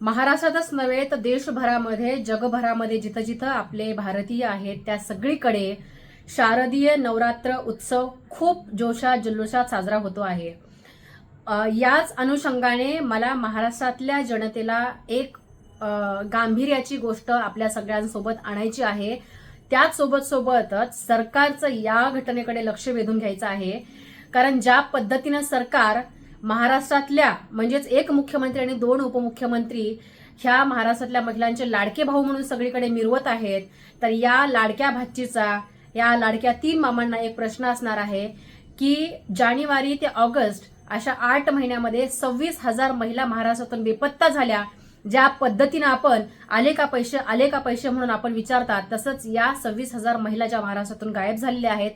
महाराष्ट्रातच नव्हे तर देशभरामध्ये जगभरामध्ये जिथं जिथं आपले भारतीय आहेत त्या सगळीकडे शारदीय नवरात्र उत्सव खूप जोशात जल्लोषात साजरा होतो आहे. याच अनुषंगाने मला महाराष्ट्रातल्या जनतेला एक गांभीर्याची गोष्ट आपल्या सगळ्यांसोबत आणायची आहे. त्याच सोबत सोबतच सरकारचं या घटनेकडे लक्ष वेधून घ्यायचं आहे. कारण ज्या पद्धतीनं सरकार महाराष्ट्रातल्या म्हणजेच एक मुख्यमंत्री आणि दोन उपमुख्यमंत्री ह्या महाराष्ट्रातल्या महिलांचे लाडके भाऊ म्हणून सगळीकडे मिरवत आहेत. तर या लाडक्या भाचीचा या लाडक्या तीन मामांना एक प्रश्न असणार आहे की जानेवारी ते ऑगस्ट अशा आठ महिन्यामध्ये सव्वीस हजार महिला महाराष्ट्रातून बेपत्ता झाल्या ज्या पद्धतीनं आपण आले का पैसे आले का पैसे म्हणून आपण विचारतात तसंच या सव्वीस हजार महिला ज्या महाराष्ट्रातून गायब झालेल्या आहेत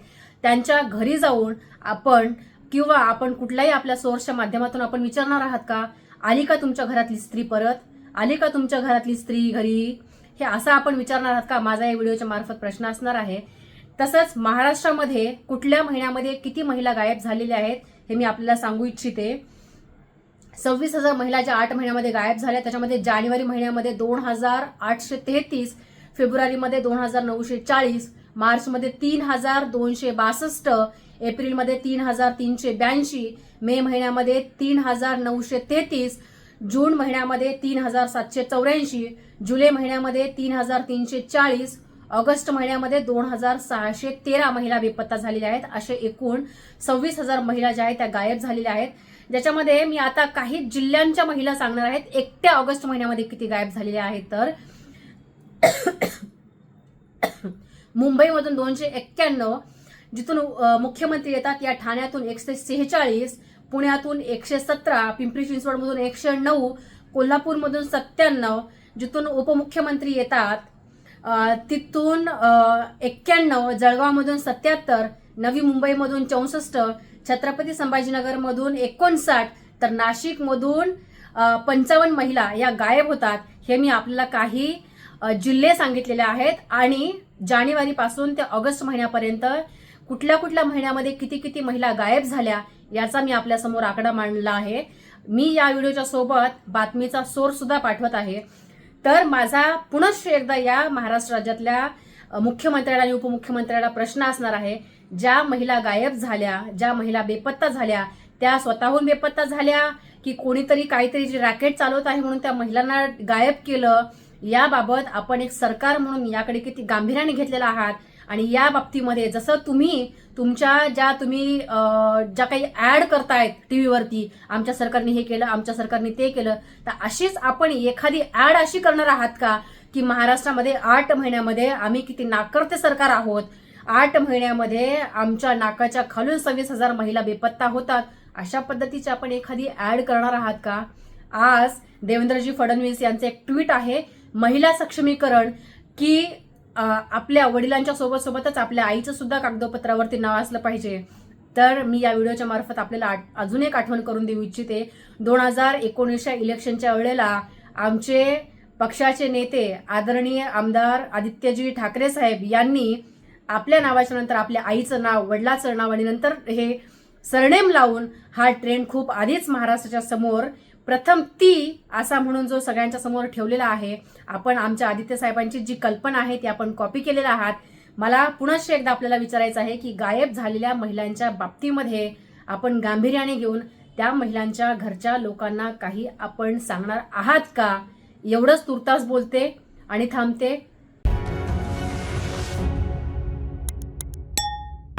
त्यांच्या घरी जाऊन आपण किंवा आपण कुठल्याही आपल्या सोर्सच्या माध्यमातून आपण विचारणार आहात का? आली का तुमच्या घरातली स्त्री परत? आली का तुमच्या घरातली स्त्री घरी? हे असं आपण विचारणार आहात का? माझा या व्हिडिओच्या मार्फत प्रश्न असणार आहे. तसंच महाराष्ट्रामध्ये कुठल्या महिन्यामध्ये किती महिला गायब झालेल्या आहेत हे मी आपल्याला सांगू इच्छिते. सव्वीस हजार महिला ज्या आठ महिन्यामध्ये गायब झाल्या त्याच्यामध्ये जानेवारी महिन्यामध्ये दोन हजार आठशे तेहतीस फेब्रुवारीमध्ये दोन हजार नऊशे चाळीस मार्चमध्ये तीन हजार दोनशे बासष्ट एप्रिलमध्ये तीन हजार तीनशे ब्याऐंशी मे महिन्यामध्ये तीन हजार नऊशे तेहतीस जून महिन्यामध्ये तीन हजार सातशे चौऱ्याऐंशी जुलै महिन्यामध्ये तीन हजार तीनशे चाळीस ऑगस्ट महिन्यामध्ये दोन हजार सहाशे तेरा महिला बेपत्ता झालेल्या आहेत. असे एकूण सव्वीस हजार महिला ज्या आहेत त्या गायब झालेल्या आहेत. ज्याच्यामध्ये मी आता काही जिल्ह्यांच्या महिला सांगणार आहेत. एकट्या ऑगस्ट महिन्यामध्ये किती गायब झालेल्या आहेत तर मुंबईमधून दोनशे एक्क्याण्णव जिथून मुख्यमंत्री येतात या ठाण्यातून एकशे सेहेचाळीस पुण्यातून एकशे सतरा पिंपरी चिंचवडमधून एकशे नऊ कोल्हापूरमधून सत्त्याण्णव जिथून उपमुख्यमंत्री येतात तिथून एक्क्याण्णव जळगावमधून सत्याहत्तर नवी मुंबईमधून चौसष्ट छत्रपती संभाजीनगरमधून एकोणसाठ तर नाशिकमधून पंचावन्न महिला या गायब होतात हे मी आपल्याला काही जिल्हे सांगितलेले आहेत. आणि जानेवारीपासून ते ऑगस्ट महिन्यापर्यंत कुठल्या कुठल्या महिन्यामध्ये किती किती महिला गायब झाल्या याचा मी आपल्यासमोर आकडा मांडला आहे. मी या व्हिडिओच्या सोबत बातमीचा सोर्स सुद्धा पाठवत आहे. तर माझा पुनश्च एकदा या महाराष्ट्र राज्यातल्या मुख्यमंत्र्याला आणि उपमुख्यमंत्र्याला प्रश्न असणार आहे. ज्या महिला गायब झाल्या ज्या महिला बेपत्ता झाल्या त्या स्वतःहून बेपत्ता झाल्या की कोणीतरी काहीतरी जे रॅकेट चालवत आहे म्हणून त्या महिलांना गायब केलं याबाबत आपण एक सरकार म्हणून याकडे किती गांभीर्याने घेतलेला आहात. आणि या बाबतीमध्ये जसं तुम्ही तुमच्या ज्या तुम्ही ज्या काही ऍड करतायत टीव्हीवरती आमच्या सरकारने हे केलं आमच्या सरकारने ते केलं तर अशीच आपण एखादी ऍड अशी करणार आहात का? की महाराष्ट्रामध्ये आठ महिन्यामध्ये आम्ही किती नाकर्ते सरकार आहोत. आठ महिन्यामध्ये आमच्या नाकाच्या खालून सव्वीस हजार महिला बेपत्ता होतात. अशा पद्धतीची आपण एखादी ऍड करणार आहात का? आज देवेंद्रजी फडणवीस यांचं एक ट्विट आहे महिला सक्षमीकरण की आपल्या वडिलांच्या सोबत सोबतच आपल्या आईचं सुद्धा कागदपत्रावरती नाव असलं पाहिजे. तर मी या व्हिडिओच्या मार्फत आपल्याला आठ- अजून एक आठवण करून देऊ इच्छिते. दोन हजार एकोणीसच्या इलेक्शनच्या वेळेला आमचे पक्षाचे नेते आदरणीय आमदार आदित्यजी ठाकरे साहेब यांनी आपल्या नावाच्या नंतर आपल्या आईचं नाव वडिलाचं नाव आणि नंतर हे सरनेम लावून हा ट्रेंड खूप आधीच महाराष्ट्राच्या समोर प्रथम ती असा म्हणून जो सगळ्यांच्या समोर ठेवलेला आहे आपण आमच्या आदित्य साहेबांची जी कल्पना आहे ती आपण कॉपी केलेला आहात. मला पुनश्च एकदा आपल्याला विचारायचं आहे की गायब झालेल्या महिलांच्या बाबतीमध्ये आपण गांभीर्याने घेऊन त्या महिलांच्या घरच्या लोकांना काही आपण सांगणार आहात का? एवढंच तुर्तास बोलते आणि थांबते.